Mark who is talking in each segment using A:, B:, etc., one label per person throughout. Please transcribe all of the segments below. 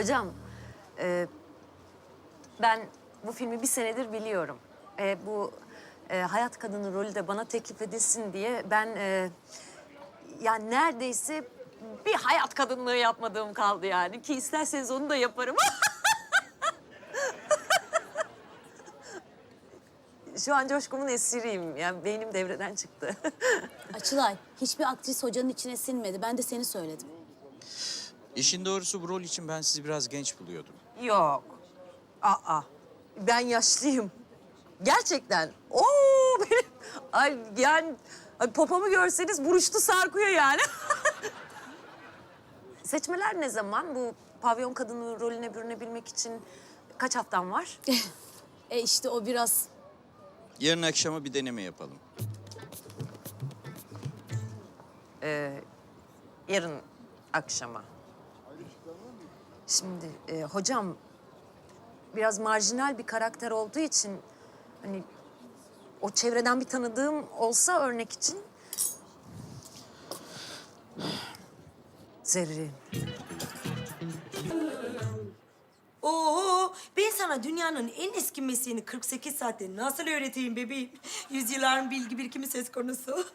A: Hocam, e, ben bu filmi bir senedir biliyorum. E, bu e, hayat kadını rolü de bana teklif edilsin diye ben e, yani neredeyse bir hayat kadınlığı yapmadığım kaldı yani ki isterseniz onu da yaparım. Şu an coşkumun esiriyim. Yani beynim devreden çıktı.
B: Açılay, hiçbir aktris hocanın içine sinmedi. Ben de seni söyledim.
C: İşin doğrusu bu rol için ben sizi biraz genç buluyordum.
A: Yok. Aa. Ben yaşlıyım. Gerçekten. Oo benim. Ay yani ay, popomu görseniz buruştu sarkıyor yani. Seçmeler ne zaman? Bu pavyon kadını rolüne bürünebilmek için kaç haftam var?
B: E işte o biraz
C: Yarın akşama bir deneme yapalım.
A: Yarın akşama. Şimdi e, hocam biraz marjinal bir karakter olduğu için hani o çevreden bir tanıdığım olsa örnek için Zerrin.
D: Oo, ben sana dünyanın en eski mesleğini 48 saatte nasıl öğreteyim bebeğim? Yüzyılların bilgi birikimi söz konusu.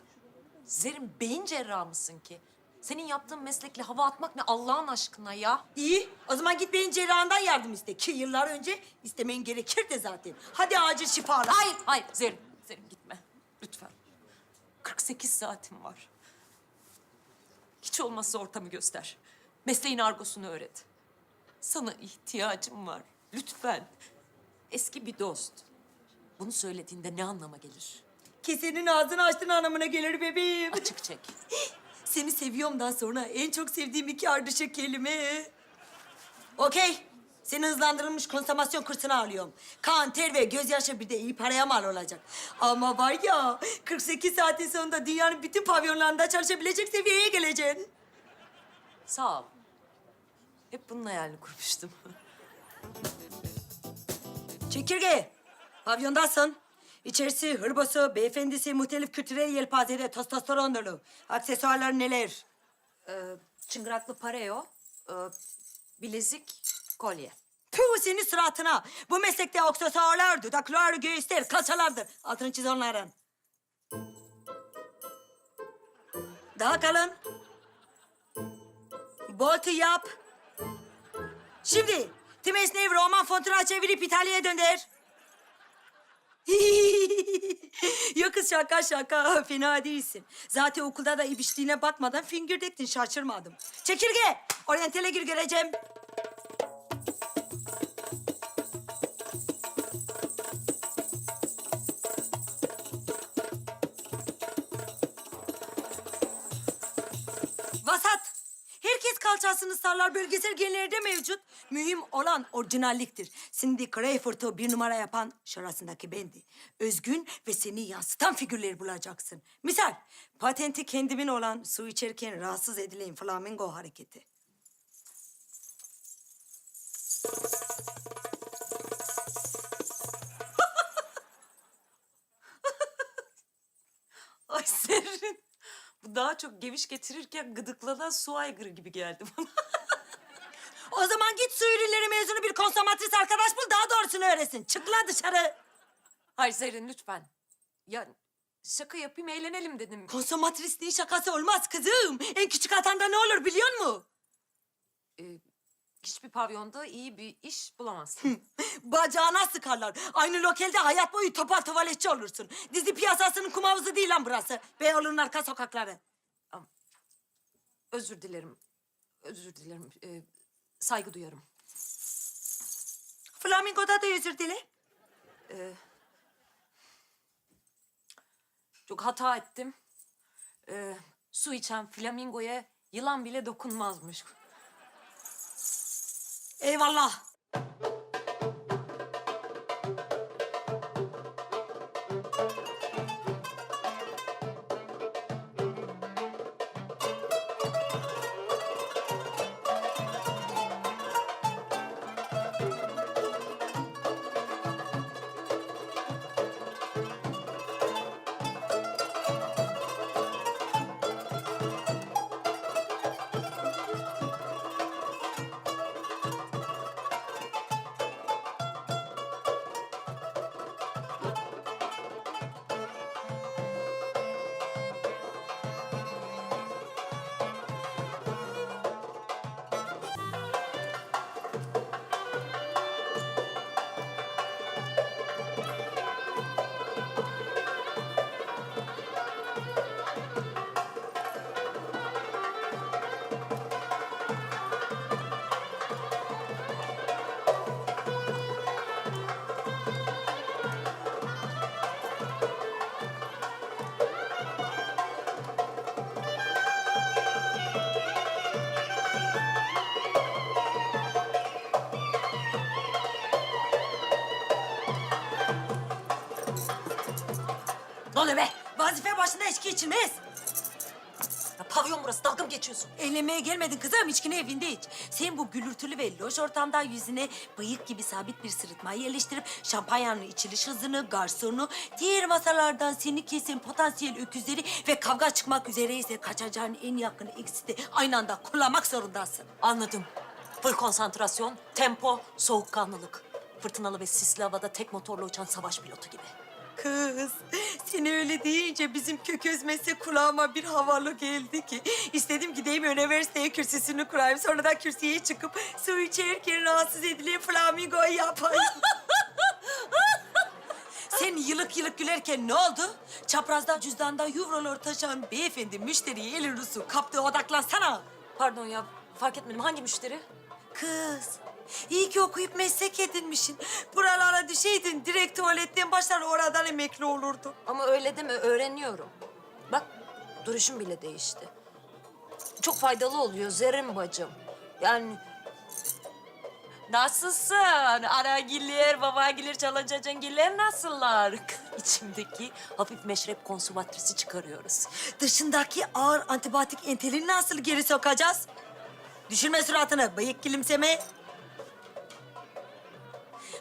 E: Zerrin beyin cerrahı mısın ki? Senin yaptığın meslekle hava atmak ne Allah'ın aşkına ya?
D: İyi, o zaman git beyin cerrahından yardım iste. Ki yıllar önce istemen gerekirdi zaten. Hadi acil şifalar.
E: Hayır, hayır Zerrin. Zerrin gitme. Lütfen. 48 saatim var. Hiç olmazsa ortamı göster. Mesleğin argosunu öğret. Sana ihtiyacım var. Lütfen. Eski bir dost. Bunu söylediğinde ne anlama gelir?
D: Ki senin ağzını açtığın anlamına gelir bebeğim.
E: Açık çek.
D: Seni seviyorumdan sonra en çok sevdiğim iki ardışık kelime. Okey. Seni hızlandırılmış konsomasyon kursuna alıyorum. Kan, ter ve gözyaşı bir de iyi paraya mal olacak. Ama var ya 48 saatin sonunda dünyanın bütün pavyonlarında çalışabilecek seviyeye geleceksin.
E: Sağ ol. Hep bunun hayalini kurmuştum.
D: Çekirge, pavyondasın. İçerisi hırbosu, beyefendisi, muhtelif kültürel yelpazede testosteron dolu. Aksesuarlar neler?
E: Çıngıraklı pareo, e, bilezik, kolye.
D: Puh senin suratına. Bu meslekte aksesuarlar, dudaklar, göğüsler, kalçalardır. Altını çiz onların. Daha kalın. Boltu yap. Şimdi Timesnev roman fontuna çevirip İtalya'ya dönder. Yok kız şaka şaka. Fena değilsin. Zaten okulda da ibişliğine batmadan fingürdektin şaşırmadım. Çekirge. Oryantale gir göreceğim. Sallar. Bölgesel genlerde mevcut. Mühim olan orijinalliktir. Cindy Crawford'u bir numara yapan şurasındaki bendi. Özgün ve seni yansıtan figürleri bulacaksın. Misal, patenti kendimin olan su içerken rahatsız edilen flamingo hareketi.
E: Ay Zerrin. Daha çok geviş getirirken gıdıklanan su aygırı gibi geldi bana.
D: O zaman git su ürünleri mezunu bir konsomatris arkadaş bul, daha doğrusunu öğretsin. Çık lan dışarı.
E: Hayır Zerrin lütfen. Ya şaka yapayım eğlenelim dedim.
D: Konsomatrisliğin şakası olmaz kızım. En küçük hatanda ne olur biliyor musun?
E: Ee, hiçbir pavyonda iyi bir iş bulamazsın.
D: Bacağına sıkarlar. Aynı lokelde hayat boyu topal tuvaletçi olursun. Dizi piyasasının kum havuzu değil lan burası. Beyoğlu'nun arka sokakları.
E: Özür dilerim. Özür dilerim. Ee, saygı duyarım.
D: Flamingo'da da özür dile.
E: Çok hata ettim. Ee, su içen flamingoya yılan bile dokunmazmış.
D: Eyvallah. İçilmez.
E: Ya pavyon burası dalga mı geçiyorsun?
D: Eğlenmeye gelmedin kızım, içkini evinde iç. Sen bu gürültülü ve loş ortamda yüzüne bıyık gibi sabit bir sırıtmayı yerleştirip şampanyanın içiliş hızını, garsonu, diğer masalardan seni kesen potansiyel öküzleri ve kavga çıkmak üzereyse kaçacağın en yakın de aynı anda kullanmak zorundasın.
E: Anladım. Full konsantrasyon, tempo, soğukkanlılık. Fırtınalı ve sisli havada tek motorla uçan savaş pilotu gibi.
D: Kız, seni öyle deyince bizim kök özmesi kulağıma bir havalı geldi ki. İstedim gideyim üniversiteye kürsüsünü kurayım. Sonra da kürsüye çıkıp su içerken rahatsız edilen flamingo yapayım. Sen yılık yılık gülerken ne oldu? Çaprazda cüzdanda euro taşıyan beyefendi müşteriyi elin rusu kaptı odaklansana.
E: Pardon ya fark etmedim. Hangi müşteri?
D: Kız, iyi ki okuyup meslek edinmişsin. Buralara düşeydin direkt tuvaletten başlar oradan emekli olurdun.
E: Ama öyle deme öğreniyorum. Bak duruşum bile değişti. Çok faydalı oluyor Zerrin bacım. Yani Nasılsın? Anagiller, babagiller, çalacacangiller nasıllar? İçimdeki hafif meşrep konsumatrisi çıkarıyoruz.
D: Dışındaki ağır antibatik entelini nasıl geri sokacağız? Düşürme suratını, bıyık gülümseme.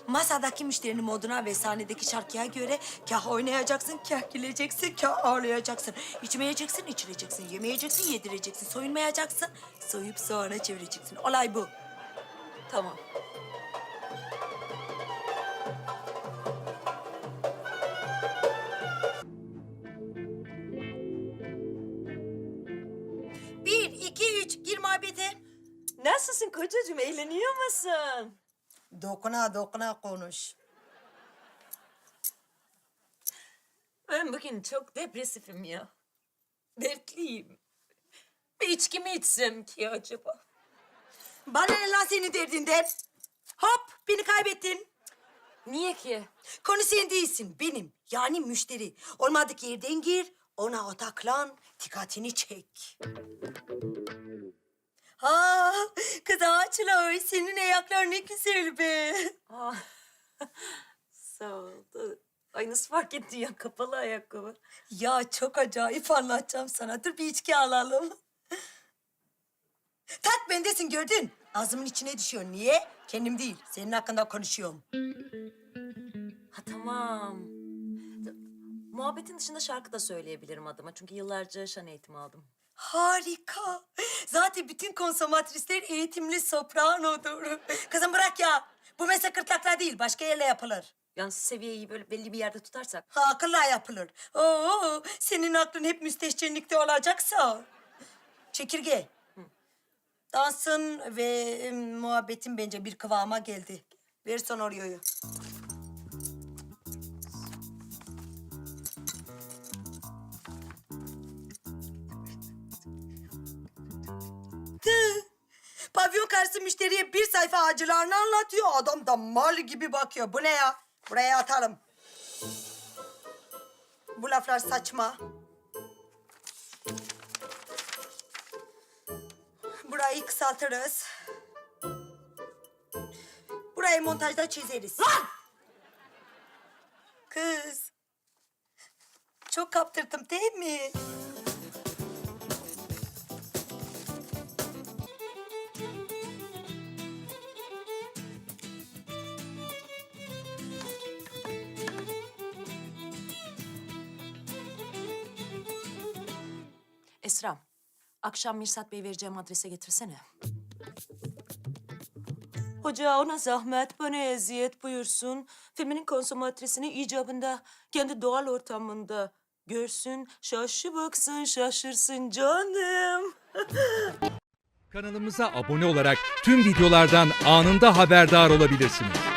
D: Masadaki müşterinin moduna ve sahnedeki şarkıya göre kah oynayacaksın, kah güleceksin, kah ağlayacaksın. İçmeyeceksin, içireceksin, yemeyeceksin, yedireceksin, soyunmayacaksın, soyup soğana çevireceksin. Olay bu.
E: Tamam.
D: Bir, iki, üç, gir muhabbete.
E: Nasılsın kocacığım? Eğleniyor musun?
D: Dokuna dokuna konuş.
E: Ben bugün çok depresifim ya. Dertliyim. Bir içki mi içsem ki acaba?
D: Bana ne lan senin derdinden? Hop, beni kaybettin.
E: Niye ki?
D: Konu sen değilsin, benim. Yani müşteri. Olmadık yerden gir, ona odaklan, dikkatini çek. Ağaçlar, senin ayaklar ne güzel be.
E: Aa, sağ ol. Ay nasıl fark ettin ya kapalı ayakkabı.
D: Ya çok acayip anlatacağım sana. Dur bir içki alalım. Tak bendesin gördün. Ağzımın içine düşüyor. Niye? Kendim değil, senin hakkında konuşuyorum.
E: Ha tamam. Muhabbetin dışında şarkı da söyleyebilirim adıma. Çünkü yıllarca şan eğitimi aldım.
D: Harika. Zaten bütün konsomatrisler eğitimli sopranodur. Kızım bırak ya. Bu meslek kırtlakla değil, başka yerle yapılır.
E: Yalnız seviyeyi böyle belli bir yerde tutarsak.
D: Ha, akılla yapılır. Oo, senin aklın hep müstehcenlikte olacaksa. Çekirge. Dansın ve e, muhabbetin bence bir kıvama geldi. Ver sonoriyoyu. Tüh. Pavyon karşısı müşteriye bir sayfa acılarını anlatıyor. Adam da mal gibi bakıyor. Bu ne ya? Buraya atalım. Bu laflar saçma. Burayı kısaltırız. Burayı montajda çizeriz. Kız. Çok kaptırdım değil mi?
E: Esra'm, akşam Mirsat Bey vereceğim adrese getirsene. Hoca ona zahmet, bana eziyet buyursun. Filminin konsomatrisini icabında kendi doğal ortamında görsün, şaşı baksın, şaşırsın canım.
F: Kanalımıza abone olarak tüm videolardan anında haberdar olabilirsiniz.